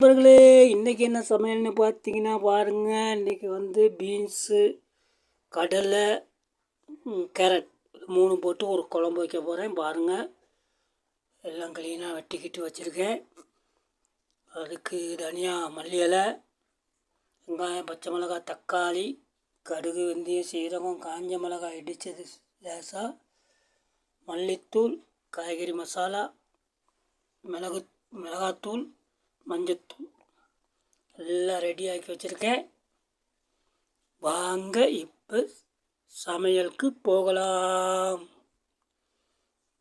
நண்பர்களே இன்றைக்கி என்ன சமையல்னு பார்த்தீங்கன்னா பாருங்கள் இன்றைக்கி வந்து பீன்ஸு கடலை கேரட் மூணு போட்டு ஒரு குழம்பு வைக்க போகிறேன் பாருங்கள் எல்லாம் க்ளீனாக வெட்டிக்கிட்டு வச்சுருக்கேன். அதுக்கு தனியாக மல்லி இலை வெங்காயம் பச்சை மிளகாய் தக்காளி கடுகு வெந்தயம் சீரகம் காஞ்ச மிளகாய் இடித்தது லேசாக மல்லித்தூள் காய்கறி மசாலா மிளகு மிளகாத்தூள் மஞ்சத்தூள் எல்லாம் ரெடி ஆக்கி வச்சுருக்கேன். வாங்க இப்போ சமையலுக்கு போகலாம்.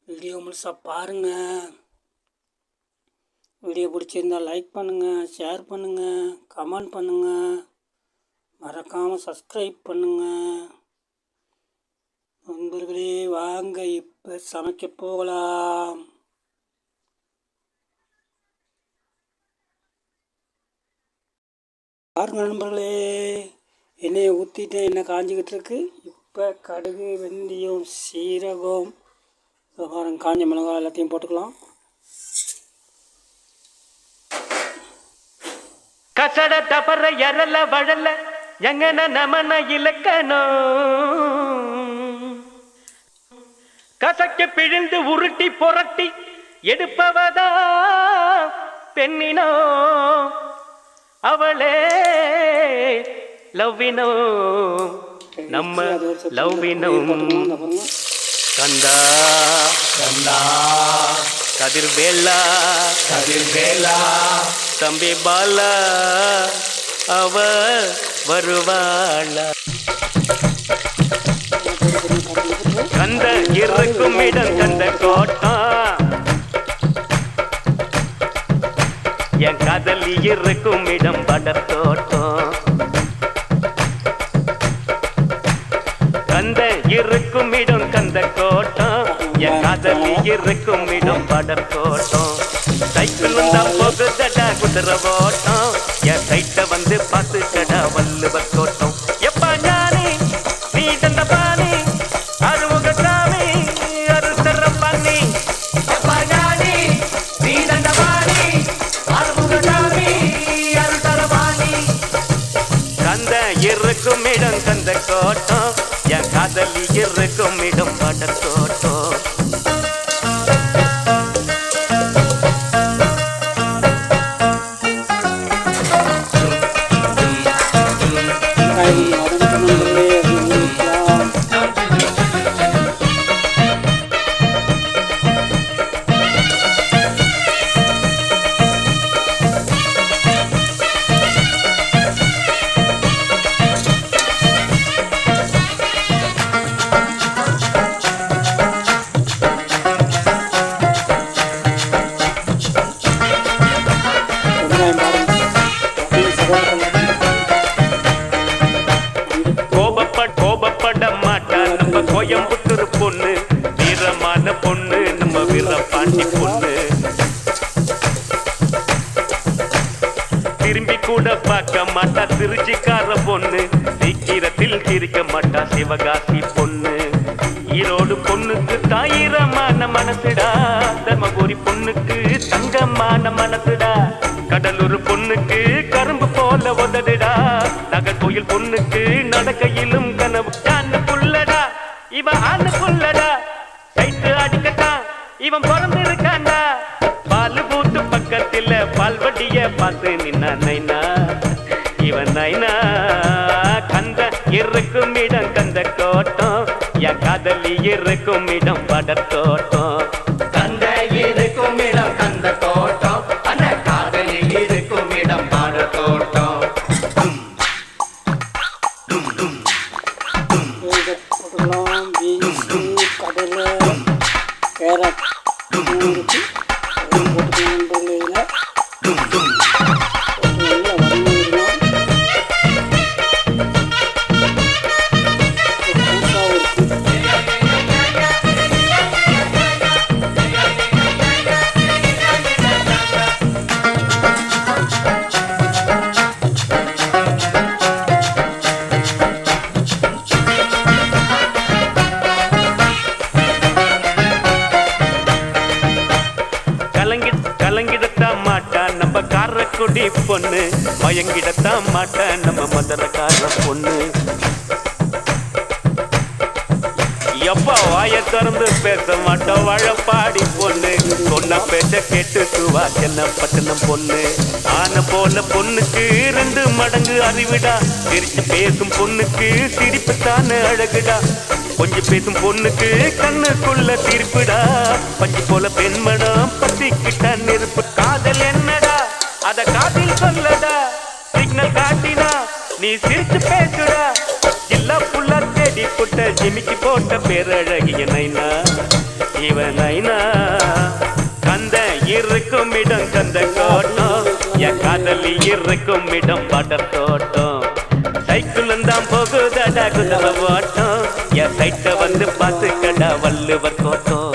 வீடியோ முழுசாக பாருங்கள் வீடியோ பிடிச்சிருந்தால் லைக் பண்ணுங்கள் ஷேர் பண்ணுங்கள் கமெண்ட் பண்ணுங்கள் மறக்காமல் சப்ஸ்கிரைப் பண்ணுங்கள் நண்பர்களே வாங்க இப்போ சமைக்க போகலாம். பாருங்கள் நண்பர்களே எண்ணெயை ஊற்றிட்டேன் எண்ணெய் காஞ்சிக்கிட்டு இருக்கு? இப்போ கடுகு வெந்தயம் சீரகம் பாருங்கள் காஞ்ச மிளகாய் எல்லாத்தையும் போட்டுக்கலாம். கசட தபர எரல வழல எங்கன நமன இலக்கணும் கசக்க பிழிந்து உருட்டி புரட்டி எடுப்பவதா பெண்ணினோ? அவளே லவ்வினோ நம்ம லவ்வினோ கந்தா கந்தா கதிர் வேலா கதிர் வேலா தம்பி பாலா அவ வருவாளா? இருக்கும் இடம் படத்தோட்டம் கந்த இருக்கும் இடம் கந்த கோட்டம். என் காதலி இருக்கும் இடம் படத்தோட்டம் சைக்கிளும் தான் போகுதடா குதிரை ஓட்டம். என் சைட்டை வந்து பார்த்துக்கடா வள்ளுவர் தோட்டம். இடம் தந்த கோட்டம் என் காதலி இருக்கும் இடம் படத்தோட்டம் தோட்டம் வீரபாண்டி திரும்பி கூட பார்க்க மாட்டா திருச்சிக்கார பொண்ணு. சீக்கிரத்தில் சிரிக்க மாட்டா சிவகாசி பொண்ணு. ஈரோடு பொண்ணுக்கு தாயிரமான மனசுடா. தர்மபுரி பொண்ணுக்கு தங்கமான மனசுடா. கடலூர் பொண்ணுக்கு கரும்பு போல உதடுடா. நகர்கோயில் பொண்ணுக்கு பார்த்து நின்ன நைனா. இவன் நைனா. கந்த இருக்கும் இடம் கந்த கோட்டம் என் காதலி இருக்கும் இடம் படத்தோட்டம் குடி பொண்ணு மாட்டேன். நம்ம மதனக்கார பொண்ணு. எப்பா வாய திறந்து பேச மாட்டோம். வாழப்பாடி பொண்ணு. சொன்ன பேச்ச கேட்டு சுவா சென்ன பட்டணம் பொண்ணு. ஆன போல பொண்ணுக்கு ரெண்டு மடங்கு அறிவிடா. சிரிச்சு பேசும் பொண்ணுக்கு சிரிப்பு தானே அழகுடா. கொஞ்சம் பேசும் பொண்ணுக்கு கண்ணுக்குள்ள தீர்ப்புடா பஞ்சு போல பெண்மடம் பத்திக்கிட்ட நெருப்பு. காதல் என்ன அத காதில் சொல்லடா சிக்னல் காட்டினா நீ சிரிச்சு பேசுடா இல்ல புள்ள தேடி புட்ட ஜிமிக்கி போட்ட பேரழகிய நைனா. இவன் நைனா கந்த இருக்கும் இடம் கந்த கோட்டம். என் காதலி இருக்கும் இடம் பட்டர் தோட்டம். சைக்கிள் தான் போகுதடா குதவ ஓட்டம். என் சைட்ட வந்து பார்த்துக்கடா வள்ளுவர் கோட்டம்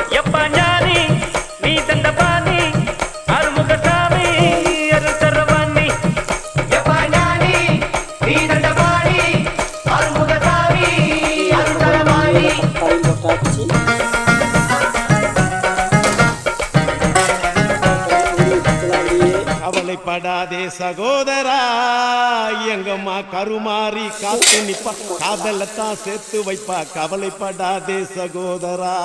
கவலைப்படாதே சகோதரா எங்கம்மா கருமாறி காத்து நிப்பா. காதலத்தான் சேர்த்து வைப்பா. கவலைப்படாதே சகோதரா.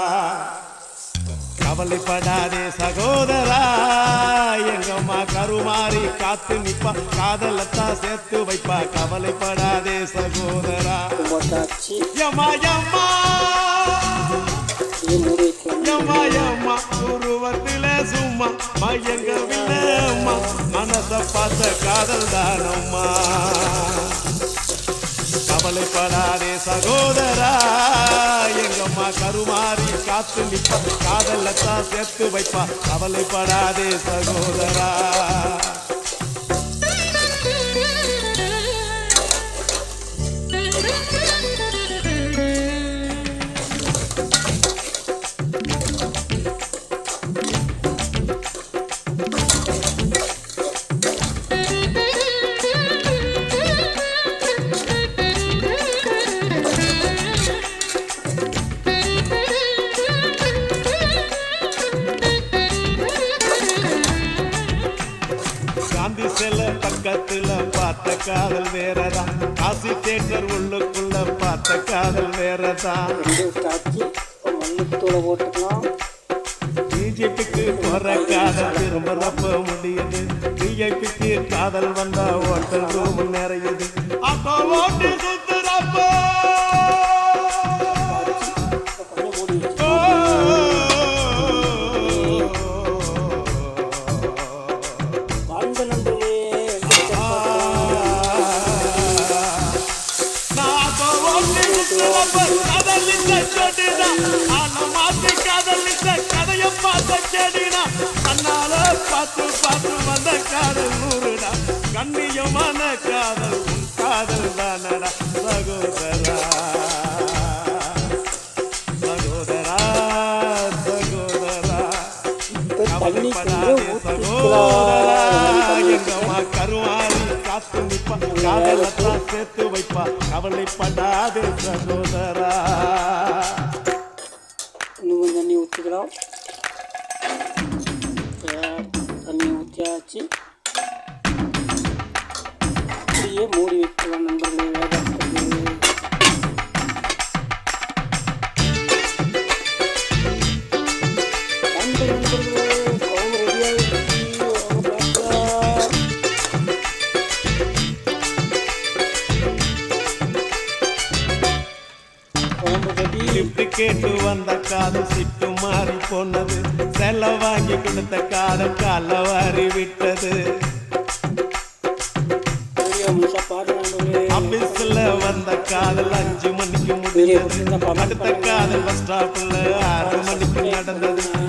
கவலைப்படாதே சகோதரா. எங்கம்மா கருமாறி காத்து நிப்பா. காதலத்தான் சேர்த்து வைப்பா. கவலைப்படாதே சகோதரா. போட்டாச்சு யம்மா யம்மா யம்மா சும்மா. மயங்கவில்லை அம்மா. பார்த்த காதல் தானம்மா. கவலைப்படாதே சகோதரா எங்கம்மா கருமாறி காத்து நிப்பா காதலத்தான் சேர்த்து வைப்பா. கவலைப்படாதே சகோதரா. காதல் வேறதான் காசி தேட்டர் உள்ளுக்குள்ள பார்த்த காதல் வேறதான் பிஜேபிக்கு போற காதல் திரும்புறப்ப முடியுது. பிஜேபிக்கு காதல் வந்தா ஓட்டல் ரூம் மாத்தி காதலித்த கதைய பார்த்த செடினா தன்னால பார்த்து பார்த்து வந்த காதல் நூறுடா கண்ணியமான காதல் உன் காதல் தானடா சகோதரா சகோதரா சகோதரா இப்போ தண்ணி கவலைப்படாதே கொஞ்சம் சகோதரா எங்கம்மா கருவாரி காத்து நிப்பா காதலத்தான் சேர்த்து வைப்பா கவலைப்படாதே சகோதரா integral. É, ali o teatro. Lift கேட்டு வந்த காதல் சிட்டு மாறி போனது. செல்ல வாங்கி கொடுத்த காதல் கால வாரி விட்டது ஆபீஸ்ல வந்த காதல் அஞ்சு மணிக்கு முடிஞ்சது. அடுத்த. காதல் பஸ் ஸ்டாப்ல ஆறு மணிக்கு நடந்தது.